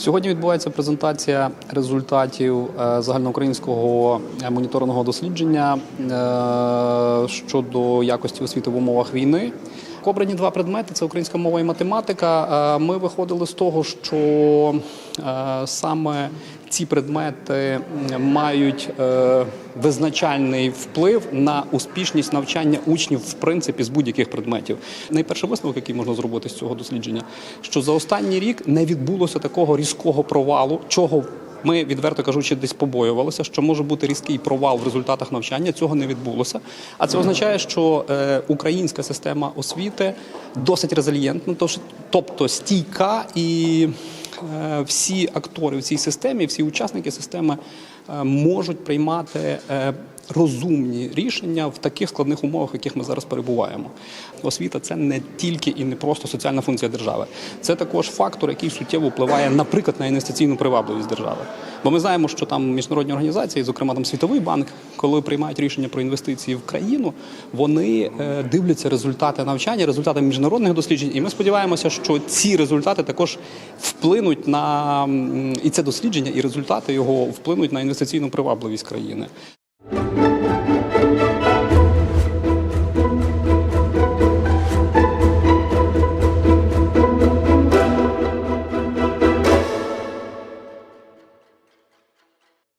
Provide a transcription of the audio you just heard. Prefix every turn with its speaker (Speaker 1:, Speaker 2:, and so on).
Speaker 1: Сьогодні відбувається презентація результатів е, загальноукраїнського е, моніторного дослідження е, щодо якості освіти в умовах війни. Обрані два предмети це українська мова і математика. Е, Ми виходили з того, що е, саме ці предмети мають е, визначальний вплив на успішність навчання учнів в принципі з будь-яких предметів. Найперший висновок, який можна зробити з цього дослідження, що за останній рік не відбулося такого різкого провалу, чого ми відверто кажучи, десь побоювалися, що може бути різкий провал в результатах навчання. Цього не відбулося. А це означає, що е, українська система освіти досить резильєнтна, тобто стійка і е, всі актори в цій системі, всі учасники системи е, можуть приймати розумні рішення в таких складних умовах, в яких ми зараз перебуваємо. Освіта це не тільки і не просто соціальна функція держави, це також фактор, який суттєво впливає, наприклад, на інвестиційну привабливість держави. Бо ми знаємо, що там міжнародні організації, зокрема там Світовий банк, коли приймають рішення про інвестиції в країну, вони е, дивляться результати навчання, результати міжнародних досліджень. І ми сподіваємося, що ці результати також вплинуть на і це дослідження, і результати його вплинуть на інвестиційну привабливість країни.